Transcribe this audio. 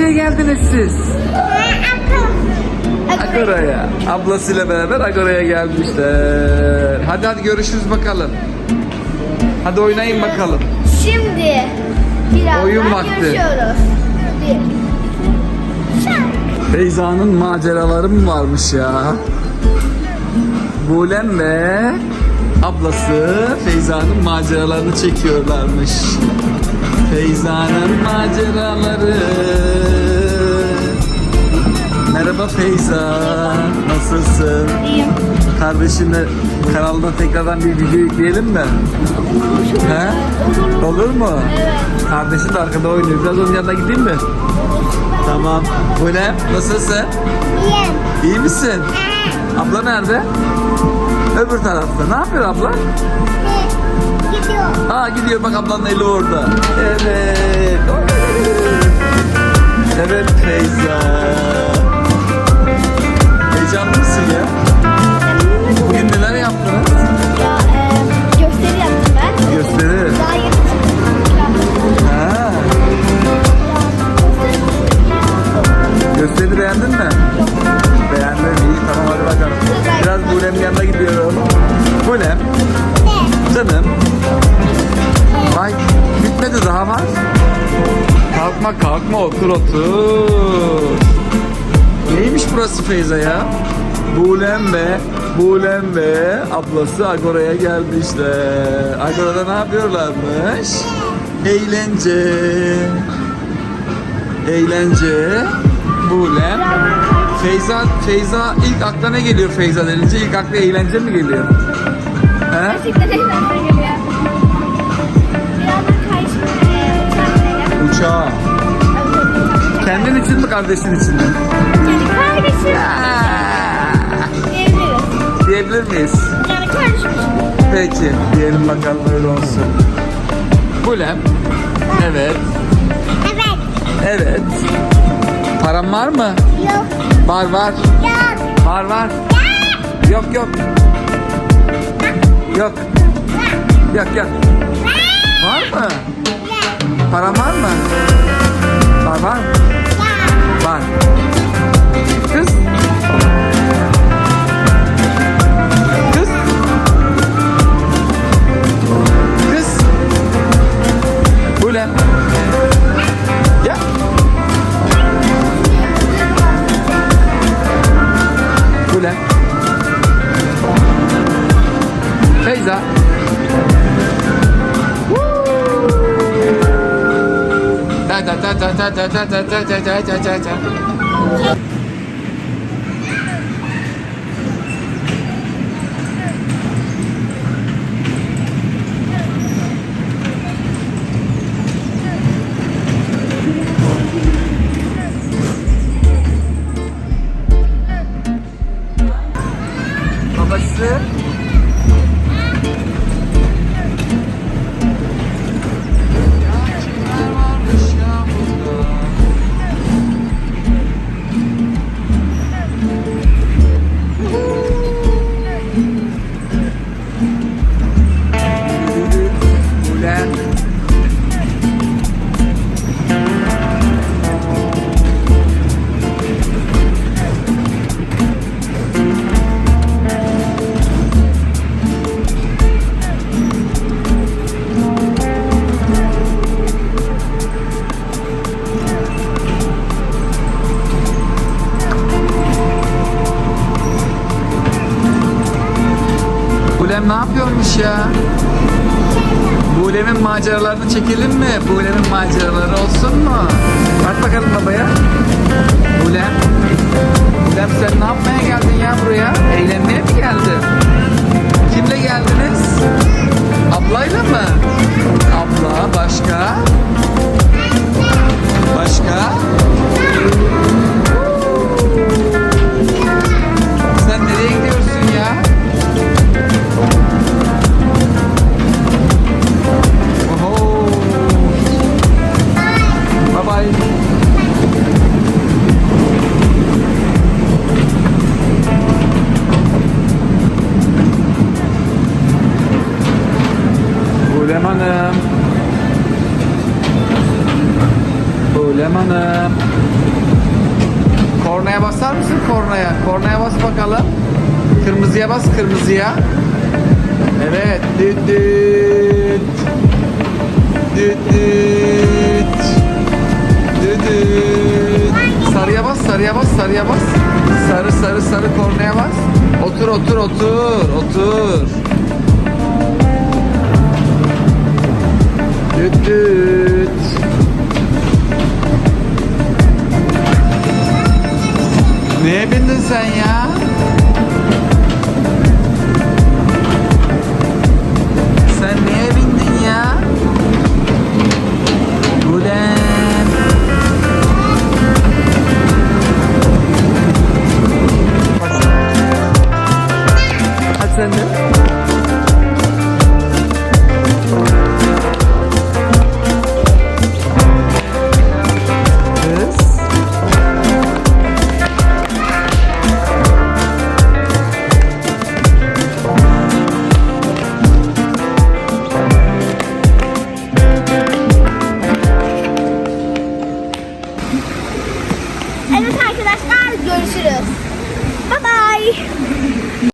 geldiniz siz? Agora'ya. Ablasıyla beraber Agora'ya gelmişler. Hadi hadi görüşürüz bakalım. Hadi oynayın bakalım. Şimdi birazdan Oyun vakti. görüşüyoruz. Bir. Feyza'nın maceraları mı varmış ya? Bulem ve ablası Feyza'nın maceralarını çekiyorlarmış. Feyza'nın maceraları. Merhaba Feyza. Nasılsın? İyiyim. Kardeşinle kanalına tekrardan bir video yükleyelim mi? He? Olur mu? Evet. Kardeşin de arkada oynuyor. Biraz onun yanına gideyim mi? Tamam. Bu ne? Nasılsın? İyiyim. İyi misin? Abla nerede? Öbür tarafta. Ne yapıyor abla? Gidiyor. Aa gidiyor bak ablanın eli orada. Evet. Evet Feyza. Var. Kalkma kalkma otur otur. Neymiş burası Feyza ya? Bulem ve Bulem ve ablası Agora'ya gelmişler. Agora'da ne yapıyorlarmış? Eğlence. Eğlence. Bulem. Feyza, Feyza ilk akla ne geliyor Feyza denince? İlk akla eğlence mi geliyor? He? Gerçekten eğlenceli geliyor. Uçağa. Kendin için mi kardeşin için mi? Yani kardeşim diyebiliriz. Diyebilir miyiz? Yani kardeşim için. Peki diyelim bakalım öyle olsun. Bulem. Evet. Evet. Evet. Param var mı? Yok. Var var. Yok. Var var. Yok yok. Yok. Yok yok. Var mı? Param var mı? Var var. Var. Kız. Kız. Kız. Bulem. Gel. Bulem. Feyza. 走走走走走走走走走走 Bulem ne yapıyormuş ya? Bulem'in maceralarını çekelim mi? Bulem'in maceraları olsun mu? Bak bakalım babaya. Bulem. Özlem Hanım. Özlem Hanım. Kornaya basar mısın kornaya? Kornaya bas bakalım. Kırmızıya bas kırmızıya. Evet. Düt düt. Düt düt. Düt düt. Sarıya bas, sarıya bas, sarıya bas. Sarı sarı sarı kornaya bas. Otur otur otur otur. Düt düt. Neye bindin sen ya?